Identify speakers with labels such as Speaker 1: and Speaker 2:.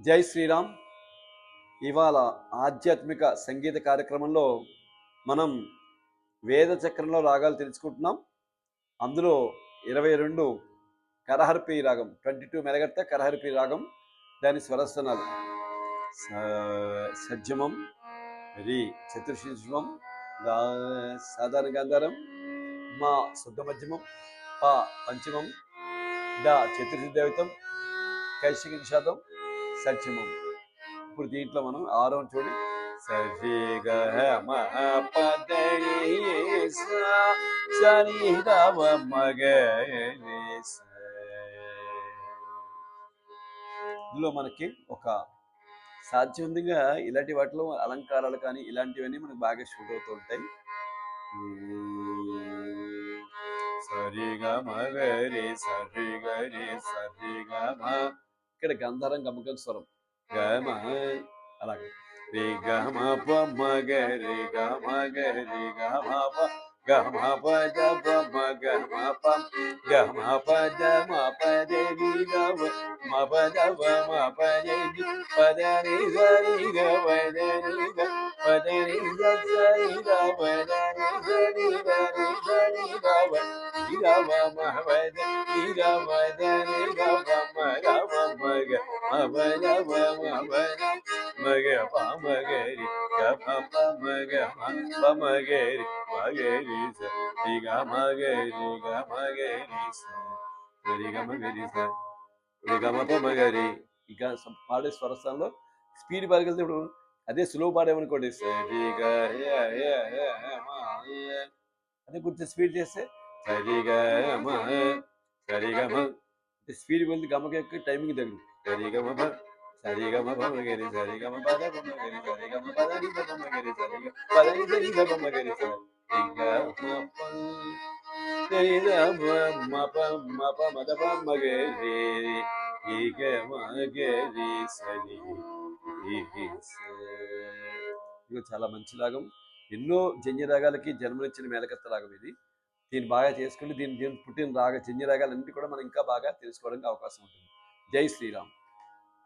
Speaker 1: జై శ్రీరామ్. ఇవాళ ఆధ్యాత్మిక సంగీత కార్యక్రమంలో మనం వేద చక్రంలో రాగాలు తెలుసుకుంటున్నాం. అందులో ఇరవై రెండు కరహర్పి రాగం ట్వంటీ టూ మెరగట్ట కరహర్పి రాగం దాని స్వరస్థనాలు. స- సజ్జమం రి చతుర్శిశువం సాధారణ గాంధారం మా శుద్ధ మధ్యమం పా పంచమం ద చతుర్శుద్ధవితం కైశిక నిషాదం సత్యమం. ఇప్పుడు దీంట్లో మనం ఆరో చూడి సరి ఇందులో మనకి ఒక సాధ్యంగా ఇలాంటి వాటిలో అలంకారాలు కానీ ఇలాంటివన్నీ మనకు బాగా షూట్ అవుతూ ఉంటాయి. సరిగా గ మ సరిగా సరి సరి మ ఇక్కడ గంధారం గమకం స్వరం. గమ అలాగే. రి గమ ప మ గ రి గమ గ రి గమ గమ ప ద ప మ గమ ప గమ ప ద మ ప ద రి గ వ మ ప ద వ మ ప ద రి ప ద రి గ రి గ వ ద రి గ ప ద రి గ స రి గ వ ద రి గ రి గ రి గ రి గ రి గ మ వ ద రి గ వ ద రి గ మ గ వ మ గ మ వ ద వ మ వ గ ప గ రి గ ప ప మ గ మ ప మ గ రి మ గ రి స రి గ గ రి స రి గ మ స రి గ మ ఇక స- పాడే స్వరస్థానంలో స్పీడ్ పరిగెళ్తే ఇప్పుడు అదే స్లో పాడేమనుకోండి స రి గ య య య అదే కొంచెం స్పీడ్ చేస్తే సరి గ మ సరి స్పీడ్ వెళ్ళి గమకి ఎక్కి టైమింగ్ తగ్గు సరి గ మ ప సరి గ మ ప మ గ రి సరి గ మ ప ద ప మ గ సరి గ మ ప ద రి గ ప మ సరి ప ద ప మ గ రి స రి సరి ఇది చాలా మంచి రాగం ఎన్నో జన్య రాగాలకి జన్మనిచ్చిన మేలకత్త రాగం ఇది దీన్ని బాగా చేసుకుంటే దీని దీని పుట్టిన రాగ జన్య రాగాలన్నీ కూడా మనం ఇంకా బాగా తెలుసుకోవడానికి అవకాశం ఉంటుంది. జై శ్రీరామ్.